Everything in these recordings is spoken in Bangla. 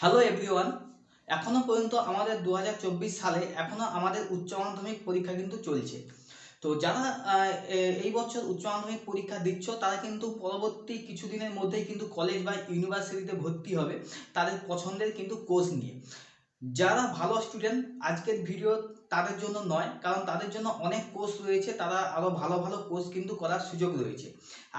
হ্যালো এভরিওয়ান এখনও পর্যন্ত আমাদের দু হাজার চব্বিশ সালে এখনও আমাদের উচ্চ মাধ্যমিক পরীক্ষা কিন্তু চলছে। তো যারা এই বছর উচ্চ মাধ্যমিক পরীক্ষা দিচ্ছ, তারা কিন্তু পরবর্তী কিছুদিনের মধ্যেই কিন্তু কলেজ বা ইউনিভার্সিটিতে ভর্তি হবে তাদের পছন্দের কিন্তু কোর্স নিয়ে। যারা ভালো স্টুডেন্ট আজকের ভিডিও তাদের জন্য নয়, কারণ তাদের জন্য অনেক কোর্স রয়েছে, তারা আরও ভালো ভালো কোর্স কিন্তু করার সুযোগ রয়েছে।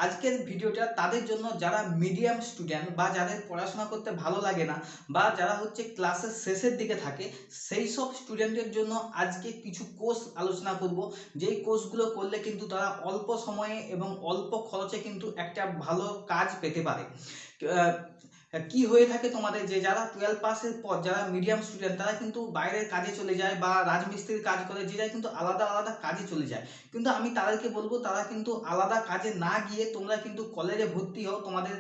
আজকের ভিডিওটা তাদের জন্য যারা মিডিয়াম স্টুডেন্ট বা যাদের পড়াশোনা করতে ভালো লাগে না, বা যারা হচ্ছে ক্লাসের শেষের দিকে থাকে, সেই সব স্টুডেন্টের জন্য আজকে কিছু কোর্স আলোচনা করব। যেই কোর্সগুলো করলে কিন্তু তারা অল্প সময়ে এবং অল্প খরচে কিন্তু একটা ভালো কাজ পেতে পারে। কি হয়ে থাকে তোমাদের? যে যারা টুয়েলভ পাসের পর, যারা মিডিয়াম স্টুডেন্ট তারা কিন্তু বাইরের কাজে চলে যায় বা রাজমিস্ত্রির কাজ করে, যে যায় কিন্তু আলাদা আলাদা কাজে চলে যায়। কিন্তু আমি তাদেরকে বলব, তারা কিন্তু আলাদা কাজে না গিয়ে তোমরা কিন্তু কলেজে ভর্তি হও। তোমাদের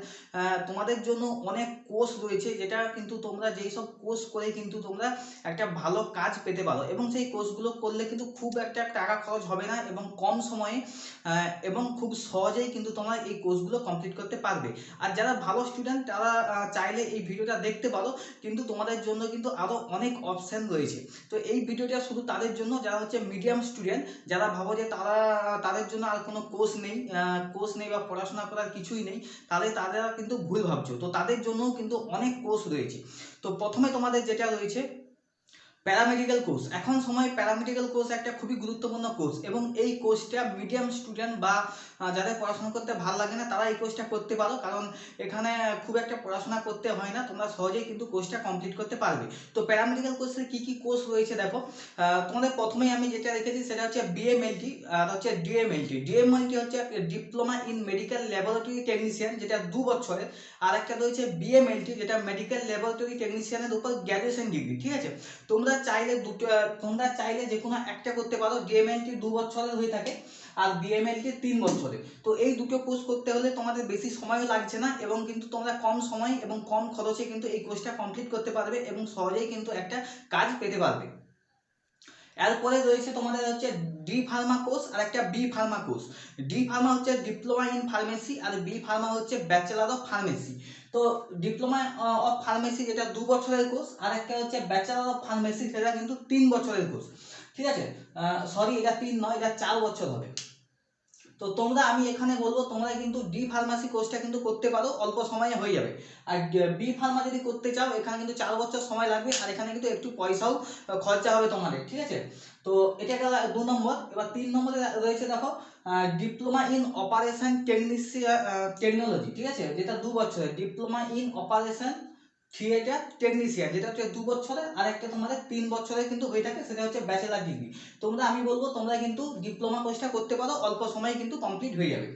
তোমাদের জন্য অনেক কোর্স রয়েছে, যেটা কিন্তু তোমরা যেই সব কোর্স করে কিন্তু তোমরা একটা ভালো কাজ পেতে পারো। এবং সেই কোর্সগুলো করলে কিন্তু খুব একটা টাকা খরচ হবে না এবং কম সময়ে এবং খুব সহজেই কিন্তু তোমরা এই কোর্সগুলো কমপ্লিট করতে পারবে। আর যারা ভালো স্টুডেন্ট তারা চাইলে এই ভিডিওটা দেখতে পারো, কিন্তু তোমাদের জন্য কিন্তু আরও অনেক অপশান রয়েছে। তো এই ভিডিওটা শুধু তাদের জন্য, যারা হচ্ছে মিডিয়াম স্টুডেন্ট যারা ভাবো যে তারা, তাদের জন্য আর কোনো কোর্স নেই কোর্স নেই বা পড়াশোনা করার কিছুই নেই, তাহলে তারা কিন্তু ভুল ভাবছ। তো তাদের জন্যও কিন্তু অনেক কোর্স রয়েছে। তো প্রথমে তোমাদের যেটা রয়েছে প্যারামেডিক্যাল কোর্স। এখন সময় প্যারামেডিক্যাল কোর্স একটা খুবই গুরুত্বপূর্ণ কোর্স এবং এই কোর্সটা মিডিয়াম স্টুডেন্ট বা যাদের পড়াশোনা করতে ভালো লাগে না, তারা এই কোর্সটা করতে পারো। কারণ এখানে খুব একটা পড়াশোনা করতে হয় না, তোমরা সহজেই কিন্তু কোর্সটা কমপ্লিট করতে পারবে। তো প্যারামেডিক্যাল কোর্সের কি কি কোর্স রয়েছে দেখো। তোমাদের প্রথমেই আমি যেটা রেখেছি সেটা হচ্ছে বিএমএলটি আর হচ্ছে ডিএমএলটি। ডিএমএলটি হচ্ছে diploma in medical laboratory technician, যেটা দু বছরের। আর একটা রয়েছে বিএমএলটি, যেটা মেডিকেল ল্যাবরেটরি টেকনিশিয়ানের উপর গ্র্যাজুয়েশন ডিগ্রি, ঠিক আছে? তোমরা চাইলে দুটো, তোমরা চাইলে যে কোনো একটা করতে পারো ডিএমএলটি দু বছরের হয়ে থাকে আর বিএমএলটি তিন বছরের। তো এই দুটো কোর্স করতে হলে তোমাদের বেশি সময়ও লাগছে না এবং কিন্তু তোমরা কম সময় এবং কম খরচে কিন্তু এই কোর্সটা কমপ্লিট করতে পারবে এবং সহজেই কিন্তু একটা কাজ পেতে পারবে। এরপরে রয়েছে তোমাদের হচ্ছে ডি ফার্মা কোর্স আর একটা B pharma course D pharma হচ্ছে ডিপ্লোমা ইন ফার্মেসি আর বি ফার্মা হচ্ছে ব্যাচেলার অফ ফার্মেসি তো ডিপ্লোমা অফ ফার্মেসি যেটা দু বছরের কোর্স আর একটা হচ্ছে ব্যাচেলার অফ ফার্মেসি সেটা কিন্তু তিন বছরের কোর্স ঠিক আছে? সরি এটা তিন নয়, এটা চার বছর হবে। তো তোমরা, আমি এখানে বলব, তোমরা কিন্তু ডি ফার্মাসি কোর্সটা কিন্তু করতে পারো, অল্প সময়ে হয়ে যাবে। আর বি ফার্মা যদি করতে চাও, এখানে কিন্তু চার বছর সময় লাগবে, আর এখানে কিন্তু একটু পয়সাও খরচা হবে তোমাদের, ঠিক আছে? তো এটা গেল দু নম্বর। এবার তিন নম্বরে রয়েছে দেখো diploma in operation technician technology ঠিক আছে? যেটা দু বছরের diploma in operation theatre technician যেটা হচ্ছে দু বছরের আর একটা তোমাদের তিন বছরের কিন্তু হয়ে থাকে, সেটা হচ্ছে ব্যাচেলার ডিগ্রি তোমরা, আমি বলব, তোমরা কিন্তু ডিপ্লোমা কোর্সটা করতে পারো, অল্প সময়ে কিন্তু কমপ্লিট হয়ে যাবে।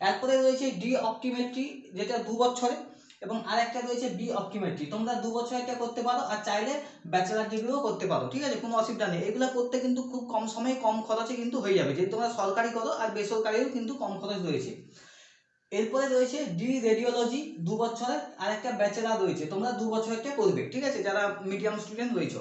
এরপরে রয়েছে ডি অপটিমেট্রি যেটা দু বছরে, এবং আর একটা রয়েছে বি অপটিমেট্রি তোমরা দু বছর এটা করতে পারো, আর চাইলে ব্যাচেলার ডিগ্রিও করতে পারো, ঠিক আছে? কোনো অসুবিধা নেই। এগুলো করতে কিন্তু খুব কম সময়ে কম খরচে কিন্তু হয়ে যাবে। যেহেতু তোমরা সরকারি করো, আর বেসরকারিও কিন্তু কম খরচ রয়েছে। এরপরে রয়েছে ডি রেডিওলজি দু বছরের আর একটা ব্যাচেলার রয়েছে, তোমরা দু বছরটা করবে, ঠিক আছে? যারা মিডিয়াম স্টুডেন্ট রয়েছে।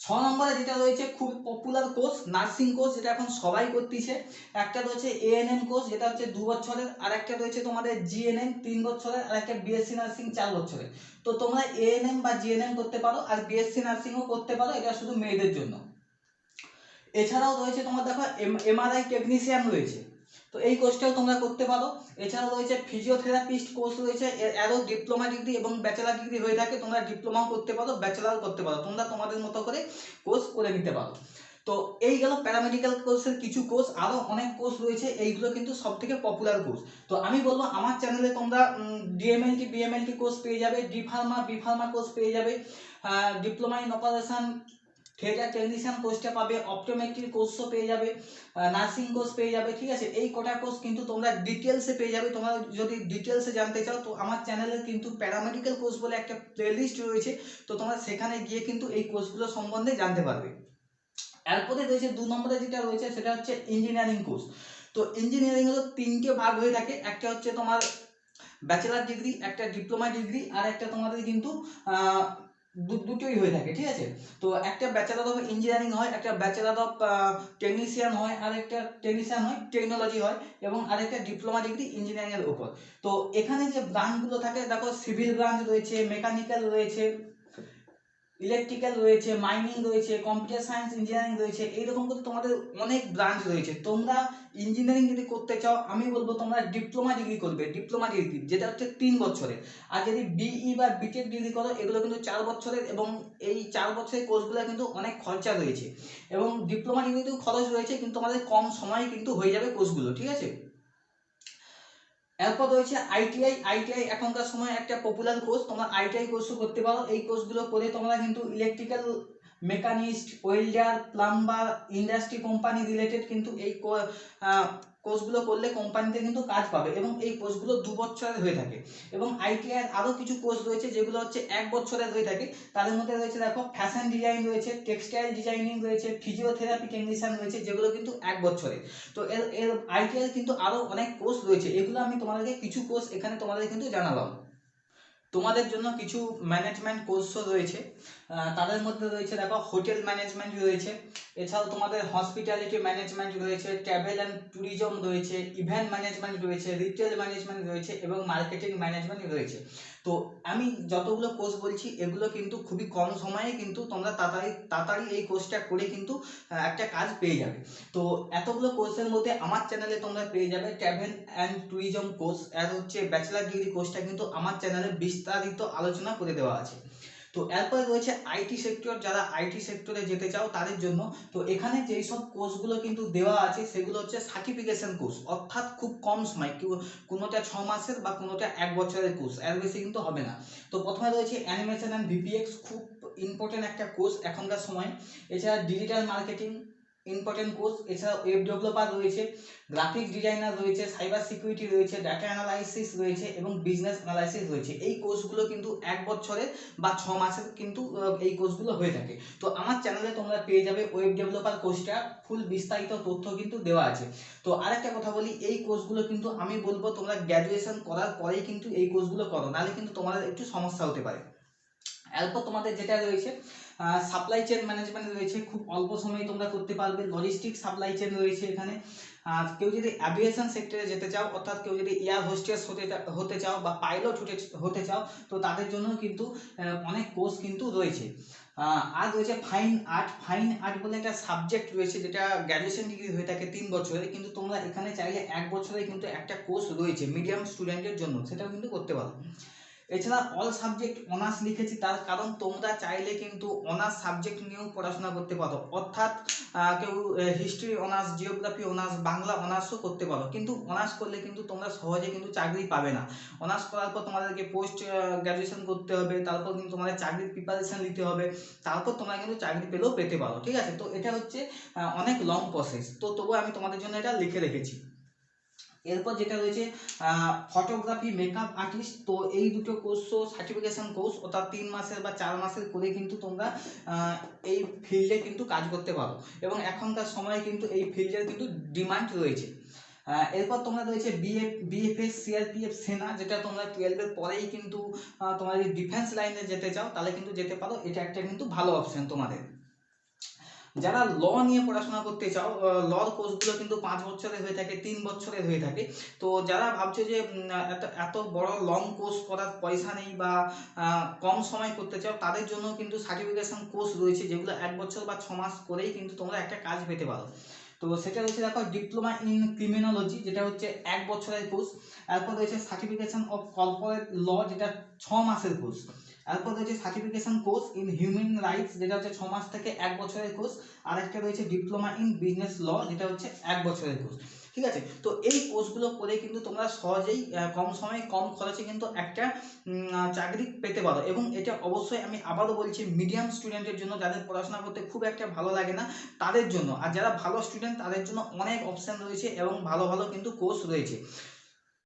ছ নম্বরে যেটা রয়েছে, খুব পপুলার কোর্স নার্সিং কোর্স যেটা এখন সবাই করতেছে। একটা রয়েছে এএনএম কোর্স যেটা হচ্ছে দু বছরের আর একটা রয়েছে তোমাদের জিএনএম তিন বছরের আর একটা বিএসসি নার্সিং চার বছরের। তো তোমরা এএনএম বা জিএনএম করতে পারো, আর বিএসসি নার্সিংও করতে পারো, এটা শুধু মেয়েদের জন্য। এছাড়াও রয়েছে তোমার দেখো এম এমআরআই টেকনিশিয়ান রয়েছে। তো এই কোর্সটাও তোমরা করতে পারো। এছাড়াও রয়েছে ফিজিওথেরাপিস্ট কোর্স রয়েছে। এর- এরও ডিপ্লোমা ডিগ্রি এবং ব্যাচেলার ডিগ্রি হয়ে থাকে। তোমরা ডিপ্লোমাও করতে পারো ব্যাচেলার করতে পারো। তোমরা তোমাদের মতো করে কোর্স করে নিতে পারো। তো এই গেল প্যারামেডিক্যাল কোর্সের কিছু কোর্স আরও অনেক কোর্স রয়েছে। এইগুলো কিন্তু সব থেকে পপুলার কোর্স তো আমি বলব, আমার চ্যানেলে তোমরা ডিএমএলটি বিএমএলটি কোর্স পেয়ে যাবে D pharma B pharma course পেয়ে যাবে। Diploma in operation theatre technician কোর্সটা পাবে অপটোমেট্রিক কোর্সও পেয়ে যাবে নার্সিং কোর্স পেয়ে যাবে, ঠিক আছে? এই কটা কোর্স কিন্তু তোমরা ডিটেলসে পেয়ে যাবে। তোমরা যদি ডিটেলসে জানতে চাও, তো আমার চ্যানেলে কিন্তু প্যারামেডিক্যাল কোর্স বলে একটা প্লেলিস্ট রয়েছে। তো তোমরা সেখানে গিয়ে কিন্তু এই কোর্সগুলো সম্বন্ধে জানতে পারবে। এরপরে রয়েছে দু নম্বরে যেটা রয়েছে, সেটা হচ্ছে ইঞ্জিনিয়ারিং কোর্স তো ইঞ্জিনিয়ারিং হলো তিনটে ভাগ হয়ে থাকে। একটা হচ্ছে তোমার ব্যাচেলার ডিগ্রি একটা ডিপ্লোমা ডিগ্রি আর একটা তোমাদের কিন্তু দুটোই হয়ে থাকে, ঠিক আছে? তো একটা ব্যাচেলার অফ ইঞ্জিনিয়ারিং হয়, একটা ব্যাচেলার অফ টেকনিশিয়ান হয়, আর একটা টেকনিশিয়ান হয় টেকনোলজি হয়, এবং আরেকটা ডিপ্লোমা ডিগ্রি ইঞ্জিনিয়ারিং এর উপর। তো এখানে যে ব্রাঞ্চগুলো থাকে, দেখো সিভিল ব্রাঞ্চ রয়েছে মেকানিক্যাল রয়েছে ইলেকট্রিক্যাল রয়েছে মাইনিং রয়েছে কম্পিউটার সায়েন্স ইঞ্জিনিয়ারিং রয়েছে, এইরকম করে তোমাদের অনেক ব্রাঞ্চ রয়েছে। তোমরা ইঞ্জিনিয়ারিং যদি করতে চাও, আমি বলব তোমরা ডিপ্লোমা ডিগ্রি করবে ডিপ্লোমা ডিগ্রি যেটা হচ্ছে তিন বছরের আর যদি বিই বা বিটেক ডিগ্রি করো, এগুলো কিন্তু চার বছরের এবং এই চার বছরের কোর্সগুলো কিন্তু অনেক খরচা রয়েছে। এবং ডিপ্লোমা ডিগ্রিতেও খরচ রয়েছে, কিন্তু তোমাদের কম সময়ে কিন্তু হয়ে যাবে কোর্সগুলো, ঠিক আছে? এরপর রয়েছে আইটিআই আইটিআই এখনকার সময় একটা পপুলার কোর্স তোমরা আইটিআই কোর্সও করতে পারো। এই কোর্সগুলো করে তোমরা কিন্তু electrical machinist, welder, plumber, industry company related কিন্তু এই কোর্সগুলো করলে কোম্পানিতে কিন্তু কাজ পাবে এবং এই কোর্সগুলো দু বছরের হয়ে থাকে। এবং আইটিআই আরও কিছু কোর্স রয়েছে যেগুলো হচ্ছে এক বছরের হয়ে থাকে। তাদের মধ্যে রয়েছে দেখো ফ্যাশন ডিজাইন রয়েছে, টেক্সটাইল ডিজাইনিং রয়েছে, ফিজিওথেরাপি টেকনিশিয়ান রয়েছে যেগুলো কিন্তু এক বছরের। তো এর এর আইটিআই কিন্তু আরও অনেক কোর্স রয়েছে। এগুলো আমি তোমাদেরকে কিছু কোর্স এখানে তোমাদের কিন্তু জানালাম। তোমাদের জন্য কিছু ম্যানেজমেন্ট কোর্সও রয়েছে। তাদের মধ্যে রয়েছে দেখো হোটেল ম্যানেজমেন্ট রয়েছে, এছাড়াও তোমাদের হসপিটালিটি ম্যানেজমেন্ট রয়েছে, ট্রাভেল অ্যান্ড ট্যুরিজম রয়েছে, ইভেন্ট ম্যানেজমেন্ট রয়েছে, রিটেল ম্যানেজমেন্ট রয়েছে এবং মার্কেটিং ম্যানেজমেন্ট রয়েছে। তো আমি যতগুলো কোর্স বলছি, এগুলো কিন্তু খুবই কম সময়ে কিন্তু তোমরা তাড়াতাড়ি তাড়াতাড়ি এই কোর্সটা করে কিন্তু একটা কাজ পেয়ে যাবে। তো এতগুলো কোর্সের মধ্যে আমার চ্যানেলে তোমরা পেয়ে যাবে ট্রাভেল অ্যান্ড ট্যুরিজম কোর্স, আর হচ্ছে ব্যাচেলার ডিগ্রি কোর্সটা কিন্তু আমার চ্যানেলে বিস্তারিত আলোচনা করে দেওয়া আছে। তো এরপরে রয়েছে আইটি সেক্টর যারা আইটি সেক্টরে যেতে চাও তাদের জন্য। তো এখানে যেই সব কোর্সগুলো কিন্তু দেওয়া আছে, সেগুলো হচ্ছে সার্টিফিকেশন কোর্স অর্থাৎ খুব কম সময়, কেউ কোনোটা ছ মাসের বা কোনোটা এক বছরের কোর্স এর বেশি কিন্তু হবে না। তো প্রথমে রয়েছে অ্যানিমেশন অ্যান্ড ভিপিএক্স খুব ইম্পর্টেন্ট একটা কোর্স এখনকার সময়। এছাড়া ডিজিটাল মার্কেটিং ইম্পর্টেন্ট কোর্স এছাড়া ওয়েব ডেভেলপার রয়েছে গ্রাফিক ডিজাইনার রয়েছে সাইবার সিকিউরিটি রয়েছে ডাটা অ্যানালাইসিস রয়েছে এবং বিজনেস অ্যানালাইসিস রয়েছে। এই কোর্সগুলো কিন্তু এক বছরে বা ছ মাসের কিন্তু এই কোর্সগুলো হয়ে থাকে। তো আমার চ্যানেলে তোমরা পেয়ে যাবে ওয়েব ডেভেলপার কোর্সটা ফুল বিস্তারিত তথ্য কিন্তু দেওয়া আছে। তো আরেকটা কথা বলি, এই কোর্সগুলো কিন্তু আমি বলব তোমরা গ্র্যাজুয়েশন করার পরেই কিন্তু এই কোর্সগুলো করো। নাহলে কিন্তু তোমাদের একটু সমস্যা হতে পারে। এরপর তোমাদের যেটা রয়েছে সাপ্লাই চেন ম্যানেজমেন্ট রয়েছে, খুব অল্প সময়ে তোমরা করতে পারবে। লজিস্টিক সাপ্লাই চেন রয়েছে এখানে। আর কেউ যদি অ্যাভিয়েশন সেক্টরে যেতে চাও, অর্থাৎ কেউ যদি এয়ার হোস্টেস হতে হতে চাও বা পাইলট হতে হতে চাও, তো তাদের জন্য কিন্তু অনেক কোর্স কিন্তু রয়েছে। আর রয়েছে ফাইন আর্ট ফাইন আর্ট বলে একটা সাবজেক্ট রয়েছে, যেটা গ্র্যাজুয়েশন ডিগ্রি হয়ে থাকে তিন বছরে। কিন্তু তোমরা এখানে চাইলে এক বছরে কিন্তু একটা কোর্স রয়েছে মিডিয়াম স্টুডেন্টের জন্য। সেটাও কিন্তু করতে পারো। এছাড়া অল সাবজেক্ট অনার্স লিখেছি, তার কারণ তোমরা চাইলে কিন্তু অনার্স সাবজেক্ট নিয়েও পড়াশোনা করতে পারো। অর্থাৎ কেউ history honours geography honours Bangla অনার্সও করতে পারো। কিন্তু অনার্স করলে কিন্তু তোমরা সহজে কিন্তু চাকরি পাবে না। অনার্স করার পর তোমাদেরকে পোস্ট গ্র্যাজুয়েশন করতে হবে, তারপর কিন্তু তোমাদের চাকরির প্রিপারেশন নিতে হবে, তারপর তোমরা কিন্তু চাকরি পেলেও পেতে পারো, ঠিক আছে? তো এটা হচ্ছে অনেক লং প্রসেস তো তবুও আমি তোমাদের জন্য এটা লিখে রেখেছি। এরপর যেটা রয়েছে ফটোগ্রাফি মেকআপ আর্টিস্ট তো এই দুটো কোর্সও সার্টিফিকেশন কোর্স অর্থাৎ তিন মাসের বা চার মাসের করে কিন্তু তোমরা এই ফিল্ডে কিন্তু কাজ করতে পারো। এবং এখনকার সময়ে কিন্তু এই ফিল্ডের কিন্তু ডিমান্ড রয়েছে। এরপর তোমরা রয়েছে বিএফ বিএফএস সিআরপিএফ সেনা যেটা তোমরা টুয়েলভের পরেই কিন্তু তোমরা যদি ডিফেন্স লাইনে যেতে চাও, তাহলে কিন্তু যেতে পারো। এটা একটা কিন্তু ভালো অপশন তোমাদের। যারা ল নিয়ে পড়াশোনা করতে চাও লর কোর্সগুলো কিন্তু পাঁচ বছরের হয়ে থাকে, তিন বছরের হয়ে থাকে। তো যারা ভাবছ যে এত এত বড় লং কোর্স করার পয়সা নেই বা কম সময় করতে চাও, তাদের জন্য কিন্তু সার্টিফিকেশন কোর্স রয়েছে, যেগুলো এক বছর বা ছ মাস করেই কিন্তু তোমরা একটা কাজ পেতে পারো। তো সেটা রয়েছে দেখো ডিপ্লোমা ইন ক্রিমিনোলজি যেটা হচ্ছে এক বছরের কোর্স এরপর রয়েছে সার্টিফিকেশন অফ কর্পোরেট ল যেটা ছ মাসের কোর্স এরপর রয়েছে certification course in human rights যেটা হচ্ছে ছ মাস থেকে এক বছরের কোর্স আর একটা রয়েছে ডিপ্লোমা ইন বিজনেস ল যেটা হচ্ছে এক বছরের কোর্স ঠিক আছে? তো এই কোর্সগুলো করে কিন্তু তোমরা সহজেই কম সময়ে কম খরচে কিন্তু একটা চাকরি পেতে পারো। এবং এটা অবশ্যই আমি আবারও বলছি মিডিয়াম স্টুডেন্টের জন্য, যাদের পড়াশোনা করতে খুব একটা ভালো লাগে না, তাদের জন্য। আর যারা ভালো স্টুডেন্ট তাদের জন্য অনেক অপশান রয়েছে এবং ভালো ভালো কিন্তু কোর্স রয়েছে।